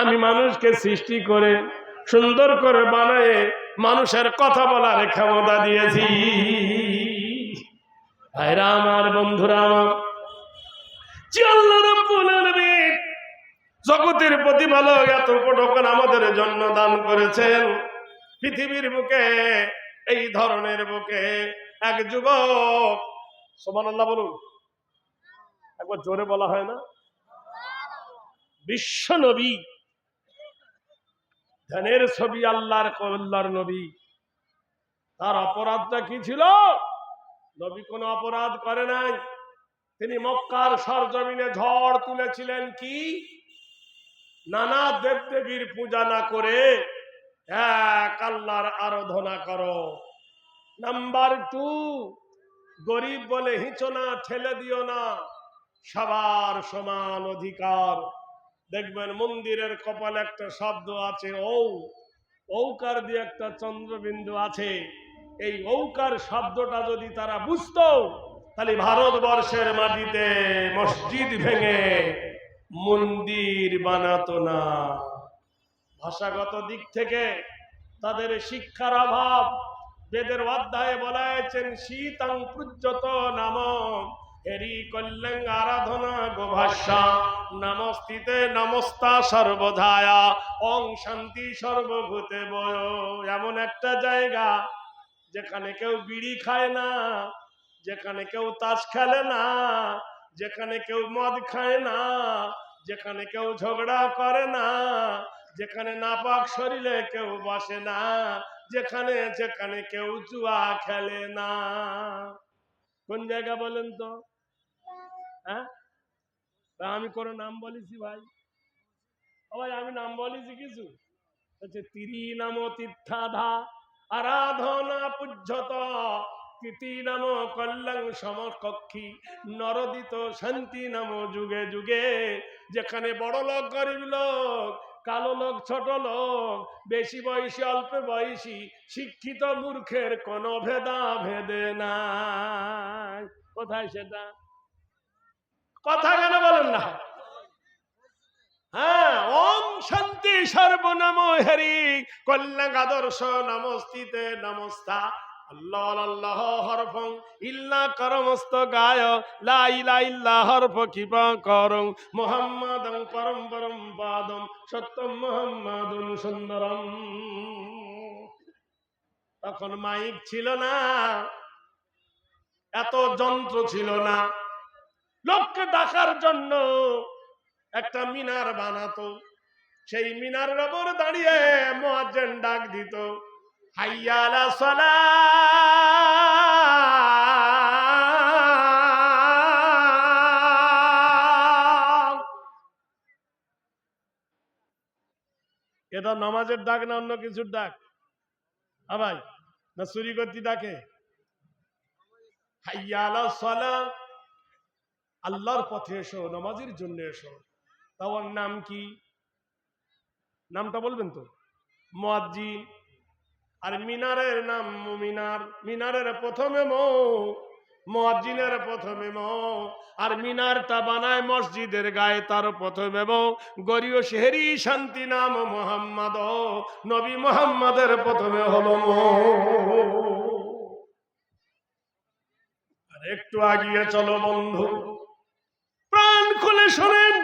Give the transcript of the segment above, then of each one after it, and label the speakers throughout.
Speaker 1: আমি মানুষকে সৃষ্টি করে, সুন্দর করে বানায় মানুষের কথা বলার ক্ষমতা দিয়েছি। ভাইরা আমার, বন্ধুরা আমার জগতের প্রতিপালক এত পটকন আমাদের জন্য দান করেছেন, পৃথিবীর বুকে, এই ধরনের বুকে এক যুবক সোমান বলুন, একবার জোরে বলা হয় না? বিশ্ব নবী ধ্যানের ছবি আল্লাহর কল্লার নবী। তার অপরাধটা কি ছিল? নবী কোনো অপরাধ করে নাই। তিনি মক্কার সরজমিনে ঝড় তুলেছিলেন কি? নানা দেবদেবীর পূজা না করে এক আল্লাহর আরাধনা করো। নাম্বার টু, গরিব বলে হিঁচো না ঠেলে দিও না। সবার সমান অধিকার। দেখবেন মন্দিরের কপাল একটা শব্দ আছে, ঔ। ঔকার দিয়ে একটা চন্দ্রবিন্দু আছে। এই ঔকার শব্দটা যদি তারা বুঝতো, তাহলে ভারতবর্ষের মাটিতে মসজিদ ভেঙে মন্দির বানাতো না। ভাষাগত দিক থেকে তাদের শিক্ষার অভাব। বেদের অধ্যায়ে বলা হয়েছেন শীতাং পূজ্যত নাম হেরি কল্যাণ আরাধনা গোভাষা নমস্তিতে নমস্তা সর্বধায়া অং শান্তি সর্বভূতে বয়। এমন একটা জায়গা যেখানে কেউ বিড়ি খায় না, যেখানে কেউ তাস খেলে না, যেখানে কেউ মদ খায় না, যেখানে কেউ ঝগড়া করে না, যেখানে নাপাক শরীরে কেউ বসে না, যেখানে যেখানে কেউ জুয়া খেলে না। কোন জায়গা বলেন তো? হ্যাঁ? আমি কোনো নাম বলেছি ভাই? ভাই আমি নাম বলেছি কিছু? হচ্ছে তিরি নাম তীর্থাধা আরাধনা পূজ্যত। তিথি নাম কল্যাণ সমকক্ষী নরদিত শান্তি নাম যুগে যুগে। যেখানে বড় লোক গরিব লোক কালো লোক, ছোট লোক, বেশি বয়সী, অল্প বয়সী, শিক্ষিত মূর্খের কোনো ভেদা ভেদে নাই। কোথায় সেটা? কথা কেন বলেন না? হ্যাঁ ওম শান্তি সর্বনাম হরি কল্যাণ আদর্শ নমস্তিতে নমস্তা। ইল্লা করমস্ত গায় করং। পরম পরম তখন মাইক ছিল না, এত যন্ত্র ছিল না। লোককে ডাকার জন্য একটা মিনার বানাতো। সেই মিনারের ওপর দাঁড়িয়ে মোয়াজ্জেন ডাক দিত। হাইয়ালা সলা এটা নামাজের ডাক না অন্য কিছুর ডাক? ভাই, না চুরি করতে ডাকে? আল্লাহর পথে এসো, নামাজের জন্য এসো। তাওয়ার নাম কি? নামটা বলবেন তো? মুয়াজ্জিন। আর মিনারের নাম মিনার মিনারের প্রথমে মৌ, মুয়াজ্জিনের প্রথমে মৌ। আর মিনারটা বানায় মসজিদের গায়ে, তার প্রথমে মৌ। গরিয় শেহরি শান্তি নাম মোহাম্মদ, নবী মোহাম্মদের প্রথমে হলো আর একটু আগিয়ে চলো বন্ধু। প্রাণ খুলে শোনেন।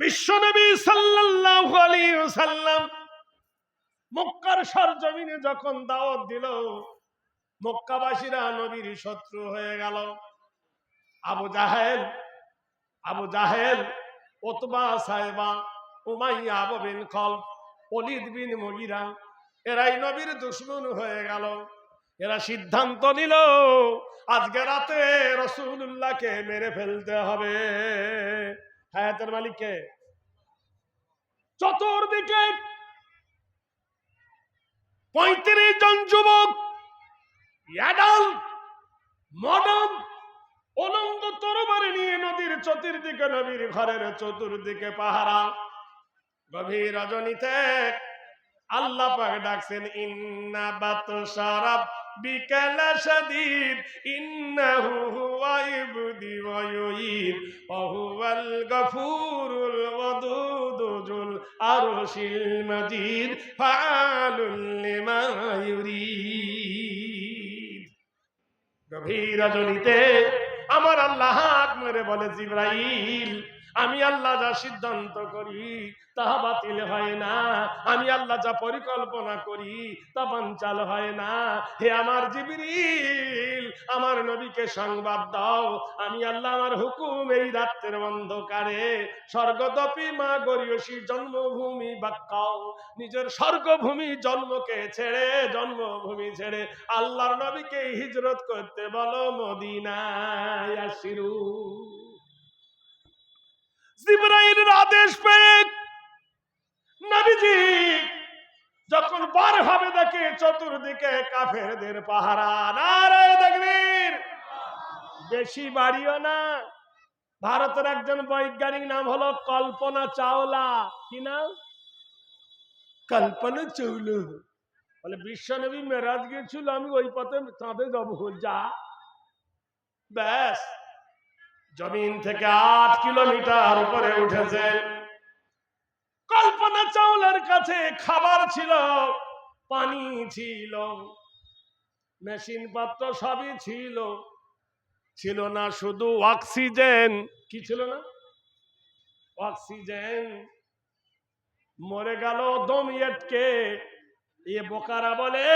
Speaker 1: বিশ্বনবী সাল্লাল্লাহু আলাইহি ওয়াসাল্লাম মক্কার সরজমিনে যখন দাওয়াত দিল, মক্কাবাসীরা নবীর শত্রু হয়ে গেল। আবু জাহেল আবু জাহেল ওতবা সাহেবা, উমাইয়া, আবু বিন খল অলিদ বিন মগিরা, এরাই নবীর দুশ্মন হয়ে গেল। এরা সিদ্ধান্ত নিল, আজকে রাতে রসুল্লাহকে মেরে ফেলতে হবে। হায়াতের মালিককে। চতুর্দিকে পঁয়ত্রিশ জন যুবক অ্যাডাল মডার্ন অলঙ্গ তরবারি নিয়ে নদীর চতুর্দিকে, নবীর ঘরের চতুর্দিকে পাহারা। গভীর রজনীতে আল্লাহ পাক ডাকছেন ইন্না বাতশারাব বিকাল শাদীদ ইন্নাহু হুয়া ইবদি ওয়া ইউঈদ ওয়া হুয়াল গফুরুল ওয়াদুদ আরশিল মাজিদ ফাআলুল লিমা ইউরিদ. গভীর রজনীতে আমার আল্লাহ হাত মেরে বলে জিব্রাইল আমি আল্লাহ যা সিদ্ধান্ত করি তাহা বাতিল হয় না। আমি আল্লাহ যা পরিকল্পনা করি, তা বাঞ্চাল হয় না। হে আমার জিবরিল, আমার নবীকে সংবাদ দাও। আমি আল্লাহ আমার হুকুম এই রাত্রের অন্ধকারে স্বর্গদপি মা গরিয়সী জন্মভূমি বাক্যাও নিজের স্বর্গভূমি জন্মকে ছেড়ে, জন্মভূমি ছেড়ে আল্লাহর নবীকে হিজরত করতে বলো মদিনায় আসিরু। আদেশ পেয়ে নবীজি যখন বার হবে দেখে চতুর্দিকে কাফেরদের পাহারা। নারায় বেশি বাড়িও না। ভারতের একজন বৈজ্ঞানিক নাম হলো কল্পনা চাওলা। কি নাম? কল্পনা চৌলু বলে, বিশ্ব বিশ্বনবী মেরাজ গিয়েছিল আমি ওই পথে চাঁদে যাব, যা। ব্যাস। জমিন থেকে আট কিলোমিটার উপরে উঠেছে। কল্পনা চাউলের কাছে খাবার ছিল, পানি ছিল, মেশিন পাত্র সবই ছিল। ছিল না শুধু অক্সিজেন, কি ছিল না? অক্সিজেন। মরে গেল দম এটকে এ বোকারা বলে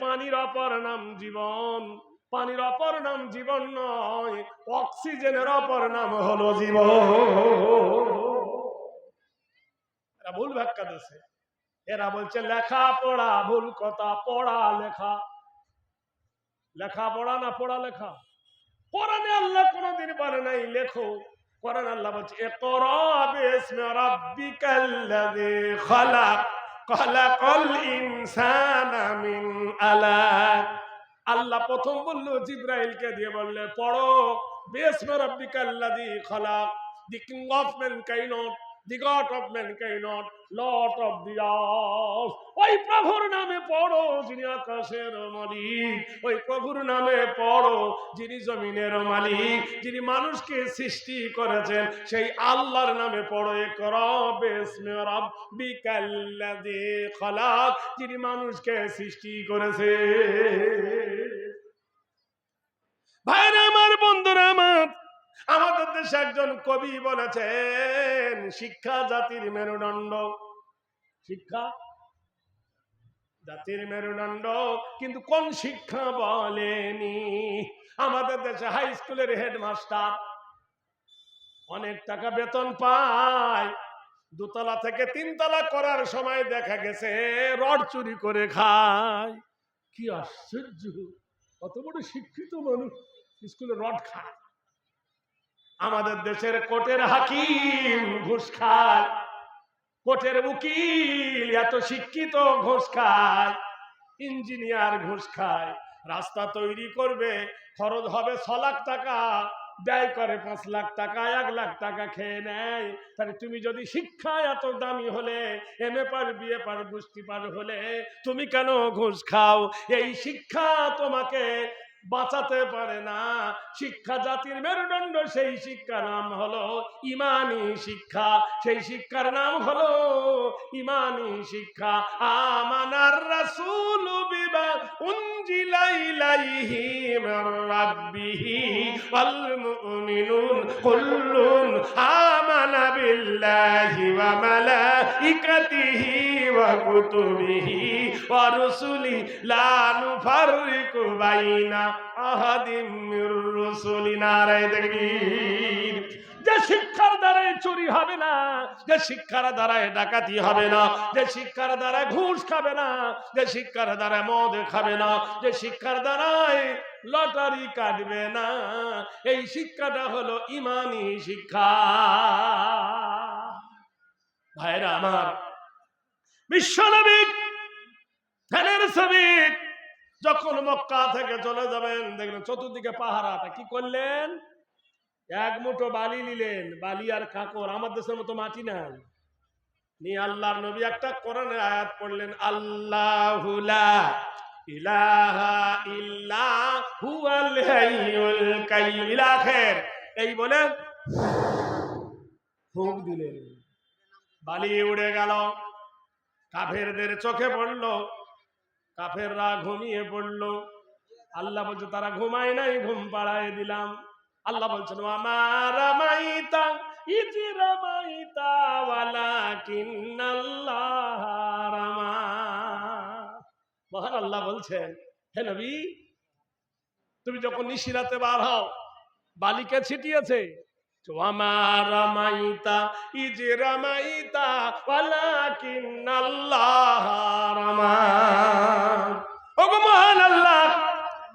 Speaker 1: পানির অপর নাম জীবন। পানির অপর নাম জীবন নয়, অক্সিজেনের অপর নাম হলো জীবন। এরা ভুল ব্যাখ্যা দিচ্ছে এরা বলছে, লেখা পড়া ভুল কথা, পড়া লেখা। লেখা পড়া না পড়া লেখা? কোরআনে আল্লাহ কোনোদিন বলে নাই, লেখো। কোরআন আল্লাহ বলছে খালাক, খালাকাল ইনসানা আলাক। আল্লাহ প্রথম বলল জিব্রাহিলকে দিয়ে বললে পড়ো বেশ রাব্বিকাল্লাযী খালাক the king of mankind. The god of mankind lord of the earth ওই প্রভুর নামে পড়ো যিনি আকাশের মালিক। ওই প্রভুর নামে পড়ো যিনি জমিনের মালিক। যিনি মানুষকে সৃষ্টি করেছেন, সেই আল্লাহর নামে পড়ো। এ করো বিসমি রাব্বিকাল্লাযী খালাক। যিনি মানুষকে সৃষ্টি করেছে। ভাইরা আমার বন্ধুরা আমাদের দেশে একজন কবি বলেছেন, শিক্ষা জাতির মেরুদণ্ড। শিক্ষা জাতির মেরুদণ্ড, কিন্তু কোন শিক্ষা বলেনি? আমাদের দেশে হাই স্কুলের হেডমাস্টার অনেক টাকা বেতন পায়, দুতলা থেকে তিনতলা করার সময় দেখা গেছে, রড চুরি করে খায়। কি আশ্চর্য! কত বড় শিক্ষিত মানুষ, স্কুলে রড খায়। আমাদের দেশের কোর্টের হাকিম ঘুষ খায় কোর্টের উকিল, এত শিক্ষিত ঘুষ খায় ইঞ্জিনিয়ার ঘুষ খায় রাস্তা তৈরি করবে, খরচ হবে ছ লাখ টাকা। ব্যয় করে পাঁচ লাখ টাকা, এক লাখ টাকা খেয়ে নেয়। তাহলে তুমি যদি শিক্ষা এত দামি হলে, এম এ পার বিয়ে পার বুঝতে পার হলে, তুমি কেন ঘুষ খাও? এই শিক্ষা তোমাকে বাঁচাতে পারে না। শিক্ষা জাতির মেরুদণ্ড, সেই শিক্ষার নাম হলো ইমানি শিক্ষা। সেই শিক্ষার নাম হলো ইমানি শিক্ষা। আমানার রাসূল বিমা মুমিনুন কুল্লুন আমানা বিল্লাহি ওয়া মালাইকাতিহি ওয়া রুসুলি লা নুফাররিকু বাইনা আহাদিম মির রুসুলি নারায়ে যে শিক্ষার দ্বারাই চুরি হবে না, যে শিক্ষার দ্বারাই ডাকাতি হবে না, যে শিক্ষার দ্বারা ঘুষ খাবে না, যে শিক্ষার দ্বারা মদ খাবে না, যে শিক্ষার দ্বারাই লটারি কাটবে না। এই শিক্ষাটা হলো ইমানি শিক্ষা। ভাইরা আমার বিশ্বনবিক ধ্যানের শ্রমিক যখন মক্কা থেকে চলে যাবেন দেখলেন চতুর্দিকে পাহারাটা। কি করলেন? এক মুঠো বালি নিলেন। বালি আর কাকর আমার দেশের মতো মাটি নাই। নিয়ে আল্লাহর নবী একটা কোরআনের আয়াত পড়লেন আল্লাহুলা ইলাহা ইল্লা এই বলে ফুঁক দিলেন। বালি উড়ে গেল। কাফেরদের চোখে পড়ল। কাফেররা ঘুমিয়ে পড়ল। আল্লাহ বলছে, তারা ঘুমায় নাই, ঘুম পাড়ায় দিলাম। আল্লাহ বলছেন আমার মহান আল্লাহ বলছেন তুমি যখন নিশিরাতে বার হও, বালিকে ছিটিয়েছে তো আমার রামাইতা ইজি রামাইতা ওয়ালাকিন্নাল্লাহ রামা ওগো মহান আল্লাহ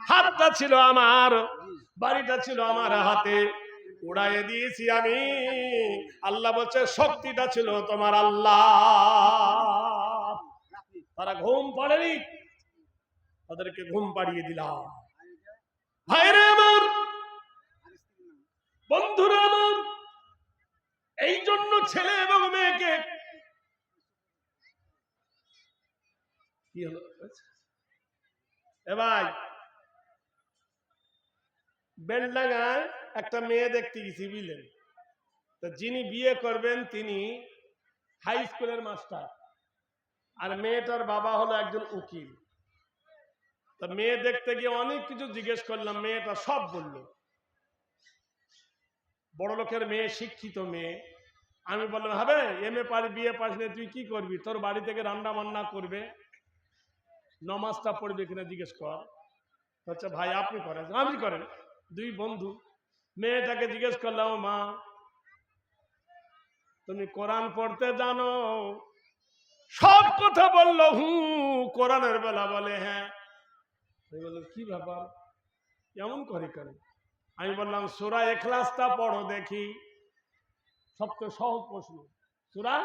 Speaker 1: হাতটা ছিল আমার, বাড়িটা ছিল আমার হাতে। উড়াইয়ে দিয়েছি আমি। আল্লাহ বলছে, শক্তিটা ছিল তোমার আল্লাহ। তারা ঘুম পড়েনি। তাদেরকে ঘুম পাড়িয়ে দিলাম। ভাইরে আমার বন্ধুরা আমার, এই জন্য ছেলে এবং মেয়েকে ভাই, বেলডাঙ্গায় একটা মেয়ে দেখতে গেছি, বুঝলেন? তো যিনি বিয়ে করবেন তিনি হাই স্কুলের মাস্টার আর মেয়েটার বাবা হলো একজন উকিল। তা মেয়ে দেখতে গিয়ে অনেক কিছু জিজ্ঞেস করলাম, মেয়েটা সব বলল। বড় লোকের মেয়ে, শিক্ষিত মেয়ে। আমি বললাম, হবে, এম এ পারি বিয়ে পাস নিয়ে তুই কি করবি? তোর বাড়ি থেকে রান্না বান্না করবে। নমাজটা পড়বে কিনা জিজ্ঞেস কর। হচ্ছে ভাই, আপনি করেন। আপনি করেন। দুই বন্ধু। মেয়েটাকে জিজ্ঞেস করলাম মা, তুমি কোরআন পড়তে জানো? সব কথা বলল, হু, কোরআনের বেলা বলে হ্যাঁ। আমি কি ব্যাপার? কেমন করে কেন? আমি বললাম, সুরা এখলাসটা পড়ো দেখি। সবচেয়ে সহজ প্রশ্ন, সুরা?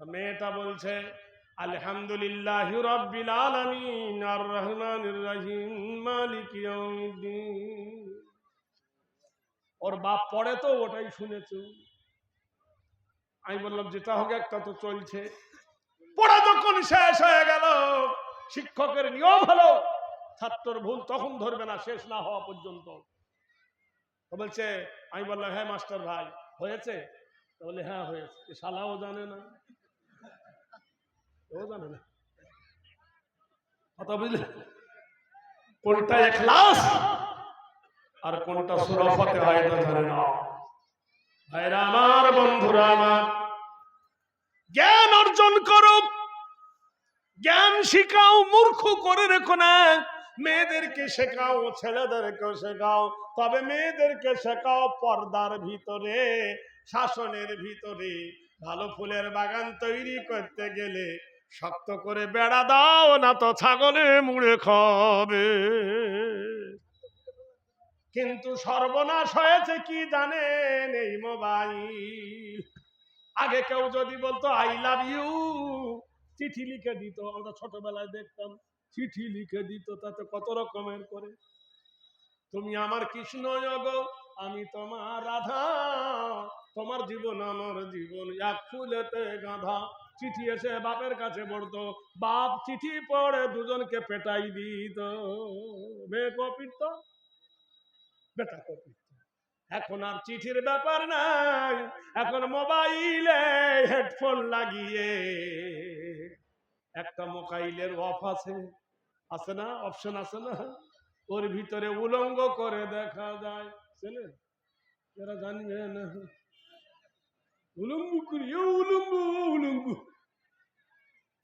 Speaker 1: মেয়েটা বলছে, আলহামদুলিল্লাহ রব্বিল আলামিন, আর ওর বাপ পড়ে তো, ওটাই শুনেছে। আমি বললাম, যেটা হোক একটা তো চলছে। পড়া যখন শেষ হয়ে গেল, শিক্ষকের নিয়ম হলো, ছাত্রর ভুল তখন ধরবে না, শেষ না হওয়া পর্যন্ত। বলছে, আমি বললাম হ্যাঁ মাস্টার ভাই, হয়েছে? বলে হ্যাঁ হয়েছে। শালাও জানে না। ও জানে না। কথা বুঝলে? কোনটা এখলাস আর কোনটা সুরফতে হয় না জানে না। ভাইরা আমার, বন্ধুরা আমার, জ্ঞান অর্জন করো। জ্ঞান শিখাও, মূর্খ করে রেখো না। মেয়েদেরকে শেখাও, ছেলেদেরকেও শেখাও, তবে মেয়েদেরকে শেখাও পর্দার ভিতরে, শাসনের ভিতরে। ভালো ফুলের বাগান তৈরি করতে গেলে শক্ত করে বেড়া দাও, না তো ছাগলে মুড়ে খাবে। কিন্তু সর্বনাশ হয়েছে কি জানেন এই মোবাইল? আগে কেউ যদি বলতো, আই লাভ ইউ চিঠি লিখে দিত, আমরা ছোটবেলায় দেখতাম। চিঠি লিখে দিত, তাতে কত রকমের করে। তুমি আমার কৃষ্ণ গো আমি তোমার রাধা। তোমার জীবন আমার জীবন, এক ফুলেতে গাধা। চিঠি এসে বাপের কাছে পড়তো, বাপ চিঠি পড়ে দুজনকে পেটাই দিত। কপিত, বেটা কপিত। এখন আর চিঠির ব্যাপার নাই, এখন মোবাইলে হেডফোন লাগিয়ে। একটা মোবাইলের অফ আছে। আছে না? অপশন আছে না? ওর ভিতরে উলঙ্গ করে দেখা যায়। চেনেন যারা জানবে না। উলম্ব করি এ উলম্ব